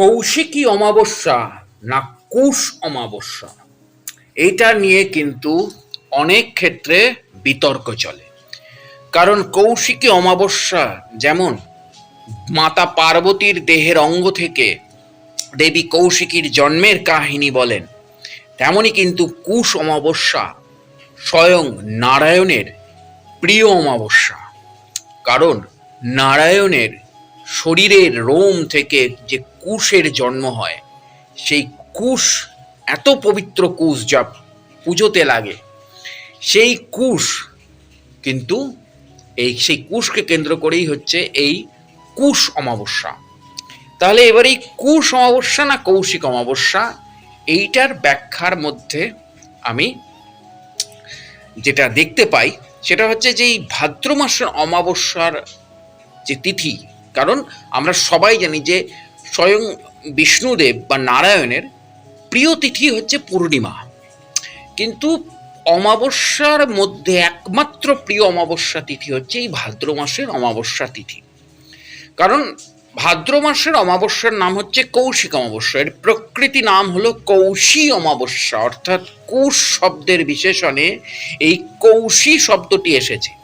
কৌশিকী অমাবস্যা না কুশ অমাবস্যা এইটা নিয়ে কিন্তু অনেক ক্ষেত্রে বিতর্ক চলে। কারণ কৌশিকী অমাবস্যা যেমন মাতা পার্বতীর দেহের অঙ্গ থেকে দেবী কৌশিকীর জন্মের কাহিনী বলেন, তেমনি কিন্তু কুশ অমাবস্যা স্বয়ং নারায়ণের প্রিয় অমাবস্যা। কারণ নারায়ণের শরীরের রোম থেকে যে কুশের জন্ম হয়, সেই কুশ, এত পবিত্র কুশ যা পুজোতে লাগে, সেই কুশ কিন্তু এই, সেই কুশকে কেন্দ্র করেই হচ্ছে এই কুশ অমাবস্যা। তাহলে এবার এই কুশ অমাবস্যা না কৌশিক অমাবস্যা, এইটার ব্যাখ্যার মধ্যে আমি যেটা দেখতে পাই, সেটা হচ্ছে যে এই ভাদ্র মাসের অমাবস্যার যে তিথি কারণ আমরা সবাই জানি যে স্বয়ং বিষ্ণুদেব বা নারায়ণের প্রিয় তিথি হচ্ছে পূর্ণিমা। কিন্তু অমাবস্যার মধ্যে একমাত্র প্রিয় অমাবস্যা তিথি হচ্ছে এই ভাদ্র মাসের অমাবস্যা তিথি। কারণ ভাদ্র মাসের অমাবস্যার নাম হচ্ছে কৌশিক অমাবস্যা। এর প্রকৃতি নাম হলো কৌশী অমাবস্যা। অর্থাৎ কুশ শব্দের বিশেষণে এই কৌশী শব্দটি এসেছে।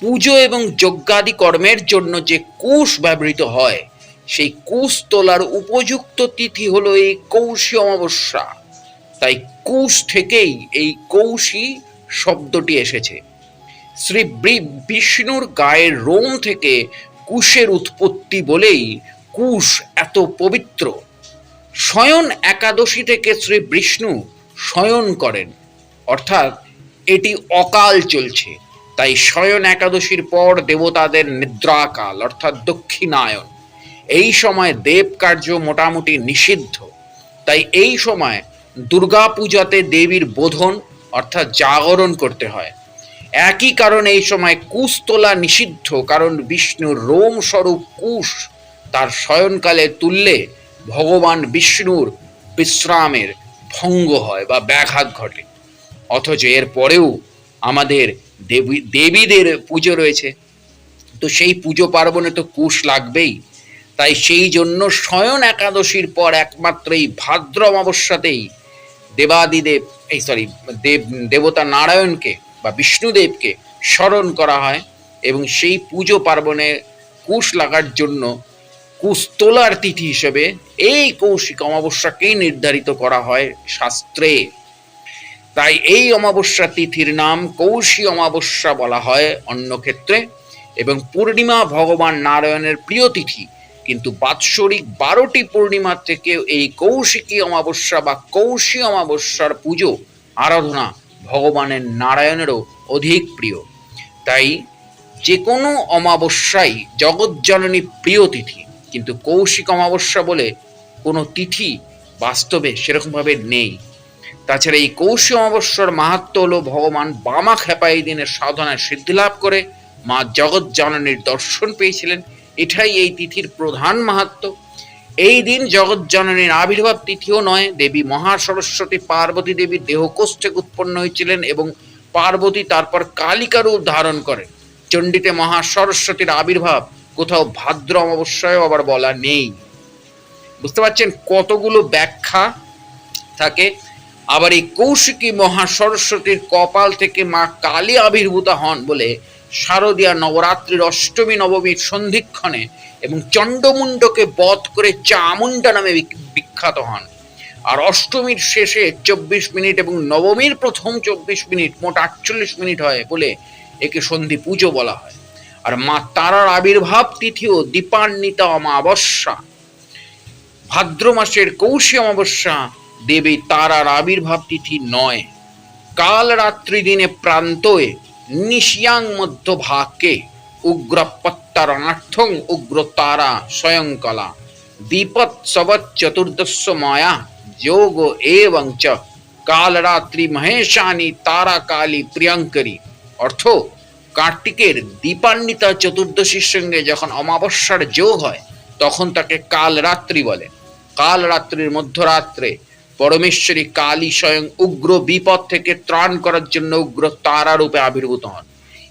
পুজো এবং যজ্ঞাদি কর্মের জন্য যে কুশ ব্যবহৃত হয়, সেই কুশ তোলার উপযুক্ত তিথি হলো এই কৌশী অমাবস্যা। তাই কুশ থেকেই এই কৌশী শব্দটি এসেছে। শ্রী বিষ্ণুর গায়ের রোম থেকে কুশের উৎপত্তি বলেই কুশ এত পবিত্র। শয়ন একাদশী থেকে শ্রী বিষ্ণু শয়ন করেন, অর্থাৎ এটি অকাল চলছে। তাই শয়ন একাদশীর পর দেবতাদের নিদ্রাকাল, অর্থাৎ দক্ষিণায়ন। এই সময় দেব কার্য মোটামুটি নিষিদ্ধ। তাই এই সময় দুর্গা পূজাতে দেবীর বোধন, অর্থাৎ জাগরণ করতে হয়। একই কারণে এই সময় কুশ তোলা নিষিদ্ধ, কারণ বিষ্ণুর রোম স্বরূপ কুশ তার শয়নকালে তুললে ভগবান বিষ্ণুর বিশ্রামের ভঙ্গ হয় বা ব্যাঘাত ঘটে। অথচ এর পরেও আমাদের দেবী, দেবীদের পুজো রয়েছে। তো সেই পুজো পার্বণে তো কুশ লাগবেই। তাই সেই জন্য শয়ন একাদশীর পর একমাত্র এই ভাদ্র অমাবস্যাতেই দেবাদিদেব, এই সরি দেব, দেবতা নারায়ণকে বা বিষ্ণুদেবকে স্মরণ করা হয় এবং সেই পুজো পার্বণে কুশ লাগার জন্য কুশ তিথি হিসেবে এই কৌশিক অমাবস্যাকেই নির্ধারিত করা হয় শাস্ত্রে। তাই এই অমাবস্যা তিথির নাম কৌশী অমাবস্যা বলা হয় অন্য ক্ষেত্রে, এবং পূর্ণিমা ভগবান নারায়ণের প্রিয় তিথি। কিন্তু বাৎসরিক বারোটি পূর্ণিমা থেকে এই কৌশিকী অমাবস্যা বা কৌশী অমাবস্যার পুজো, আরাধনা ভগবানের নারায়ণেরও অধিক প্রিয়। তাই যে কোনো অমাবস্যাই জগজ্জননী প্রিয় তিথি, কিন্তু কৌশিক অমাবস্যা বলে কোনো তিথি বাস্তবে সেরকমভাবে নেই। তাছাড়া এই কৌশী অমাবস্যার মাহাত্ম হলো ভগবান বামা খেপা এই দিনের সাধনায় সিদ্ধিলাভ করে। মা জগৎ জননীর দর্শন পেয়েছিলেন। এটাই এই তিথির প্রধান মাহাত্ম। এই দিন জগৎ জননীর আবির্ভাব তিথিও নয়। দেবী মহাসরস্বতী পার্বতী দেবী দেহকোষ থেকে উৎপন্ন হয়েছিলেন এবং পার্বতী তারপর কালিকা রূপ ধারণ করেন চণ্ডীতে মহাসরস্বতীর আবির্ভাব। কোথাও ভাদ্র অমাবস্যায় আবার বলা নেই। বুঝতে পারছেন কতগুলো ব্যাখ্যা থাকে? আবার এই কৌশিকী মহাসরস্বতীর কপাল থেকে মা কালী আবির্ভূত হন বলে শারদীয়া নবরাত্রির অষ্টমী, নবমীর সন্ধিক্ষণে এবং চণ্ডমুণ্ডকে বধ করে চামুণ্ডা নামে বিখ্যাত হন। আর অষ্টমীর শেষে চব্বিশ মিনিট এবং নবমীর প্রথম চব্বিশ মিনিট মোট আটচল্লিশ মিনিট হয় বলে একে সন্ধি পুজো বলা হয়। আর মা তারার আবির্ভাব তিথিও দীপান্বিতা অমাবস্যা। ভাদ্র মাসের কৌশী অমাবস্যা দেবী তারার আবির্ভাব তিথি নয়। কাল রাত্রি দিনে প্রান্তয়ে নিশিয়াং মধ্য ভাগে উগ্র পত্তরণার্থং উগ্র তারা স্বয়ংকলা দীপৎসবৎ চতুর্দশ মায়া যোগ এবং চ কাল রাত্রি মহেশানি তারা কালী প্রিয়ঙ্করী। অর্থ, কার্তিকের দীপান্বিতা চতুর্দশীর সঙ্গে যখন অমাবস্যার যোগ হয়, তখন তাকে কাল রাত্রি বলে। কাল রাত্রির মধ্যরাত্রে পরমেশ্বরী কালী স্বয়ং উগ্র বিপদ থেকে ত্রাণ করার জন্য উগ্র তারা রূপে আবির্ভূত হন।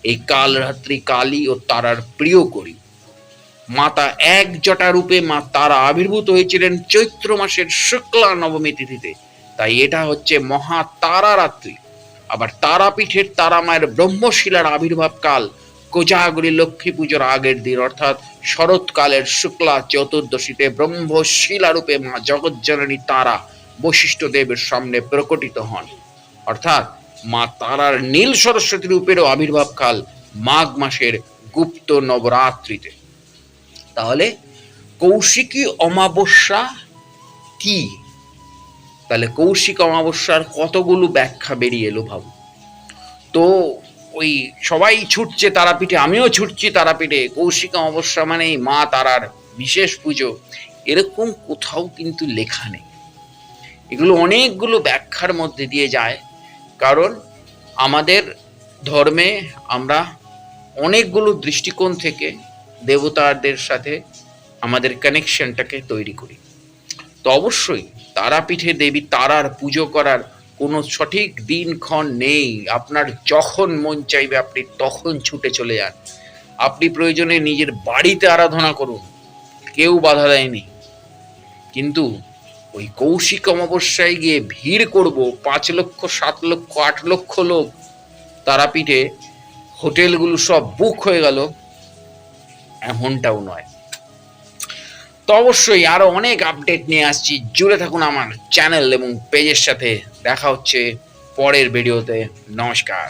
এই কাল রাত্রি কালী ও তারার প্রিয় করি। মাতা এক জটা রূপে মা তারা আবির্ভূত হয়েছিলেন চৈত্র মাসের শুক্লা নবমী তিথিতে। তাই এটা হচ্ছে মহা তারারাত্রি আবার তারাপীঠের তারা মায়ের ব্রহ্মশিলার আবির্ভাব কাল, কোজাগরী লক্ষ্মী পুজোর আগের দিন, অর্থাৎ শরৎকালের শুক্লা চতুর্দশীতে ব্রহ্মশিলা রূপে মা জগজ্জননী তারা বশিষ্ঠ দেবের সামনে প্রকটিত হন। অর্থাৎ মা তারার নীল সরস্বতী রূপেরও আবির্ভাব কাল মাঘ মাসের গুপ্ত নবরাত্রিতে। তাহলে কৌশিকী অমাবস্যা কি? তাহলে কৌশিক অমাবস্যার কতগুলো ব্যাখ্যা বেরিয়ে এলো ভাবু তো ওই সবাই ছুটছে তারাপীঠে, আমিও ছুটছি তারাপীঠে। কৌশিক অমাবস্যা মানে মা তারার বিশেষ পুজো। এরকম কোথাও কিন্তু লেখা নেই। এগুলো অনেকগুলো ব্যাখ্যার মধ্যে দিয়ে যায়। কারণ আমাদের ধর্মে আমরা অনেকগুলো দৃষ্টিকোণ থেকে দেবতাদের সাথে আমাদের কানেকশনটাকে তৈরি করি। তো অবশ্যই তারাপীঠে দেবী তারার পুজো করার কোনো সঠিক দিনক্ষণ নেই। আপনার যখন মন চাইবে আপনি তখন ছুটে চলে যান। আপনি প্রয়োজনে নিজের বাড়িতে আরাধনা করুন। কেউ বাধা দেয়নি। কিন্তু ওই কৌশিক অমাবস্যায় গিয়ে ভিড় করব, পাঁচ লক্ষ, সাত লক্ষ, আট লক্ষ লোক। তারাপীঠে হোটেলগুলো সব বুক হয়ে গেল। এমনটাও নয়। তো অবশ্যই আরও অনেক আপডেট নিয়ে আসছি। জুড়ে থাকুন আমার চ্যানেল এবং পেজের সাথে। দেখা হচ্ছে পরের ভিডিওতে নমস্কার।